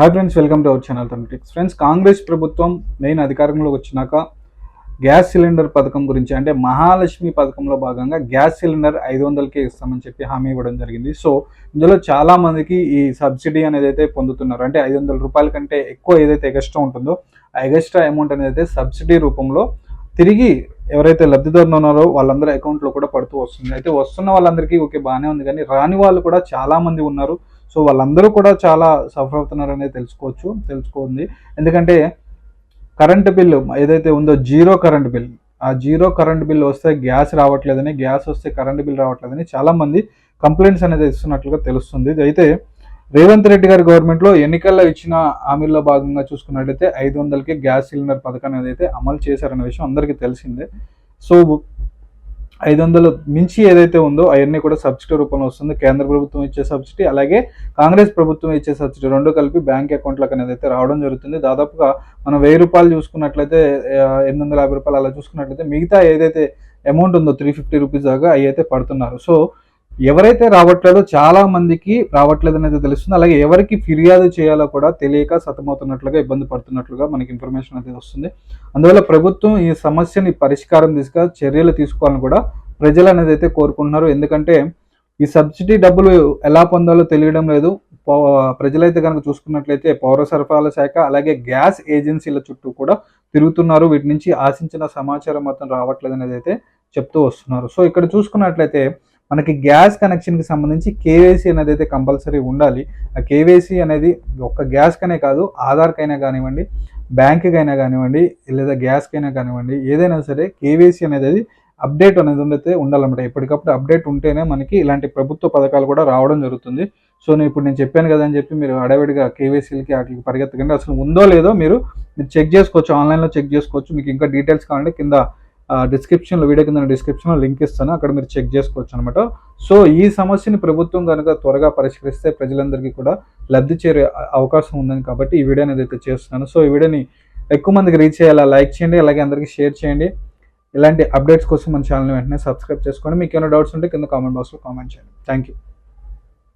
Hi friends welcome to our channel థమ్టిక్స్ friends Congress ప్రభుత్వం మెయిన్ అధికారంలోకి వచ్చినాక గ్యాస్ సిలిండర్ పథకం గురించి అంటే మహాలక్ష్మి పథకంలో భాగంగా గ్యాస్ సిలిండర్ ఐదు వందలకే ఇస్తామని చెప్పి హామీ ఇవ్వడం జరిగింది. సో ఇందులో చాలామందికి ఈ సబ్సిడీ అనేది అయితే పొందుతున్నారు. అంటే ఐదు వందల రూపాయల కంటే ఎక్కువ ఏదైతే ఎగస్ట్రా ఉంటుందో ఆ ఎగస్ట్రా అమౌంట్ అనేది అయితే సబ్సిడీ రూపంలో తిరిగి ఎవరైతే లబ్ధిదారులు ఉన్నారో వాళ్ళందరి అకౌంట్లో కూడా పడుతూ వస్తుంది. అయితే వస్తున్న వాళ్ళందరికీ ఓకే బాగానే ఉంది. కానీ రాని వాళ్ళు కూడా చాలామంది ఉన్నారు. సో వాళ్ళందరూ కూడా చాలా సఫర్ అవుతున్నారనే తెలుసుకోవచ్చు తెలుసుకోండి. ఎందుకంటే కరెంటు బిల్లు ఏదైతే ఉందో జీరో కరెంట్ బిల్ ఆ జీరో కరెంట్ బిల్ వస్తే గ్యాస్ రావట్లేదని గ్యాస్ వస్తే కరెంట్ బిల్ రావట్లేదని చాలా మంది కంప్లైంట్స్ అనేది ఇస్తున్నట్లుగా తెలుస్తుంది. అయితే రేవంత్ రెడ్డి గారి గవర్నమెంట్లో ఎన్నికల్లో ఇచ్చిన హామీల్లో భాగంగా చూసుకున్నట్లయితే ఐదు వందలకి గ్యాస్ సిలిండర్ పథకాన్ని ఏదైతే అమలు చేశారనే విషయం అందరికీ తెలిసిందే. సో ఐదు వందలు మించి ఏదైతే ఉందో అవన్నీ కూడా సబ్సిడీ రూపంలో వస్తుంది. కేంద్ర ప్రభుత్వం ఇచ్చే సబ్సిడీ అలాగే కాంగ్రెస్ ప్రభుత్వం ఇచ్చే సబ్సిడీ రెండు కలిపి బ్యాంక్ అకౌంట్లకు అనేది అయితే రావడం జరుగుతుంది. దాదాపుగా మనం వెయ్యి రూపాయలు చూసుకున్నట్లయితే ఎనిమిది వందల యాభై రూపాయలు అలా చూసుకున్నట్లయితే మిగతా ఏదైతే అమౌంట్ ఉందో త్రీ ఫిఫ్టీ రూపీస్ దాకా అవి అయితే పడుతున్నారు. సో ఎవరైతే రావట్లేదో చాలా మందికి రావట్లేదు అనేది తెలుస్తుంది. అలాగే ఎవరికి ఫిర్యాదు చేయాలో కూడా తెలియక సతమవుతున్నట్లుగా ఇబ్బంది పడుతున్నట్లుగా మనకి ఇన్ఫర్మేషన్ అనేది వస్తుంది. అందువల్ల ప్రభుత్వం ఈ సమస్యని పరిష్కారం తీసుక చర్యలు తీసుకోవాలని కూడా ప్రజలు అనేది అయితే కోరుకుంటున్నారు. ఎందుకంటే ఈ సబ్సిడీ డబ్బులు ఎలా పొందాలో తెలియడం లేదు. ప్రజలైతే కనుక చూసుకున్నట్లయితే పౌర సరఫరాల శాఖ అలాగే గ్యాస్ ఏజెన్సీల చుట్టూ కూడా తిరుగుతున్నారు. వీటి నుంచి ఆశించిన సమాచారం మొత్తం రావట్లేదు అనేది అయితే చెప్తూ వస్తున్నారు. సో ఇక్కడ చూసుకున్నట్లయితే మనకి గ్యాస్ కనెక్షన్కి సంబంధించి కేవైసీ అనేది అయితే కంపల్సరీ ఉండాలి. ఆ కేవైసీ అనేది ఒక్క గ్యాస్కనే కాదు ఆధార్కైనా కానివ్వండి బ్యాంక్కి అయినా కానివ్వండి లేదా గ్యాస్కైనా కానివ్వండి ఏదైనా సరే కేవైసీ అనేది అప్డేట్ అనేది ఉండైతే ఉండాలన్నమాట. ఎప్పటికప్పుడు అప్డేట్ ఉంటేనే మనకి ఇలాంటి ప్రభుత్వ పథకాలు కూడా రావడం జరుగుతుంది. సో నేను ఇప్పుడు నేను చెప్పాను కదా అని చెప్పి మీరు అడవిడిగా కేవైసీలకి వాటికి పరిగెత్తకండి. అసలు ఉందో లేదో మీరు మీరు చెక్ చేసుకోవచ్చు ఆన్లైన్లో చెక్ చేసుకోవచ్చు. మీకు ఇంకా డీటెయిల్స్ కావాలంటే కింద డిస్క్రిప్షన్లో వీడియో కింద డిస్క్రిప్షన్లో లింక్ ఇస్తాను. అక్కడ మీరు చెక్ చేసుకోవచ్చు అనమాట సో ఈ సమస్యని ప్రభుత్వం కనుక త్వరగా పరిష్కరిస్తే ప్రజలందరికీ కూడా లబ్ధి చేరే అవకాశం ఉందని కాబట్టి ఈ వీడియోని ఏదైతే చేస్తున్నాను. సో ఈ వీడియోని ఎక్కువ మందికి రీచ్ అయ్యేలా లైక్ చేయండి అలాగే అందరికీ షేర్ చేయండి. ఇలాంటి అప్డేట్స్ కోసం మన ఛానల్ని వెంటనే సబ్స్క్రైబ్ చేసుకోండి. మీకు ఏమైనా డౌట్స్ ఉంటే కింద కామెంట్ బాక్స్లో కామెంట్ చేయండి. Thank you